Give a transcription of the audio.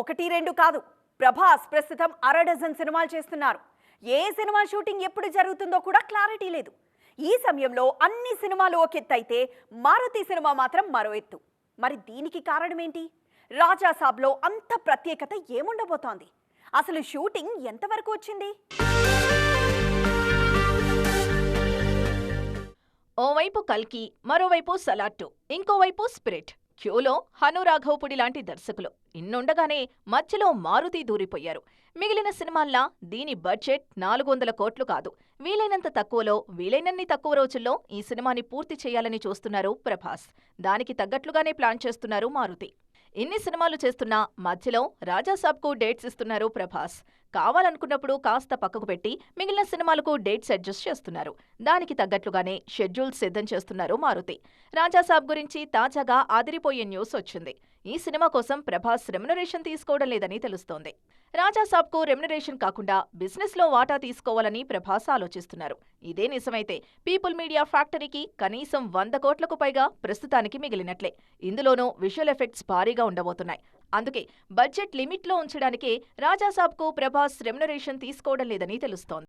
ఒకటి రెండు కాదు. ప్రభాస్ ప్రస్తుతం అర డజన్ సినిమాలు చేస్తున్నారు. ఏ సినిమా షూటింగ్ ఎప్పుడు జరుగుతుందో కూడా క్లారిటీ లేదు. ఈ సమయంలో అన్ని సినిమాలు ఒక ఎత్తు అయితే మారుతి సినిమా మాత్రం మరో ఎత్తు. మరి దీనికి కారణం ఏంటి? అంత ప్రత్యేకత ఏముండబోతోంది? అసలు షూటింగ్ ఎంతవరకు వచ్చింది? ఓవైపు కల్కి మరోవైపు సలాట్టు ఇంకోవైపు స్పిరిట్. క్యూలో హనురాఘవపుడి లాంటి దర్శకులు. ఇన్నుండగానే మధ్యలో మారుతి దూరిపోయారు. మిగిలిన సినిమాల్లా దీని బడ్జెట్ నాలుగు వందల కోట్లు కాదు. వీలైనంత తక్కువలో వీలైనన్ని తక్కువ రోజుల్లో ఈ సినిమాని పూర్తి చేయాలని చూస్తున్నారు ప్రభాస్. దానికి తగ్గట్లుగానే ప్లాన్ చేస్తున్నారు మారుతి. ఇన్ని సినిమాలు చేస్తున్నా మధ్యలో రాజాసాబ్కు డేట్స్ ఇస్తున్నారు ప్రభాస్. కావాలనుకున్నప్పుడు కాస్త పక్కకు పెట్టి మిగిలిన సినిమాలకు డేట్స్ అడ్జస్ట్ చేస్తున్నారు. దానికి తగ్గట్లుగానే షెడ్యూల్ సిద్ధం చేస్తున్నారు మారుతి. రాజాసాబ్ గురించి తాజాగా ఆదిరిపోయే న్యూస్ వచ్చింది. ఈ సినిమా కోసం ప్రభాస్ రెమ్యునరేషన్ తీసుకోవడం లేదని తెలుస్తోంది. రాజాసాబ్కు రెమ్యునరేషన్ కాకుండా బిజినెస్లో వాటా తీసుకోవాలని ప్రభాస్ ఆలోచిస్తున్నారు. ఇదే నిజమైతే పీపుల్ మీడియా ఫ్యాక్టరీకి కనీసం వంద కోట్లకు పైగా ప్రస్తుతానికి మిగిలినట్లే. ఇందులోనూ విజువల్ ఎఫెక్ట్స్ భారీగా ఉండబోతున్నాయి. అందుకే బడ్జెట్ లిమిట్లో ఉంచడానికే రాజాసాబ్కు ప్రభాస్ రెమ్యునరేషన్ తీసుకోవడం లేదని తెలుస్తోంది.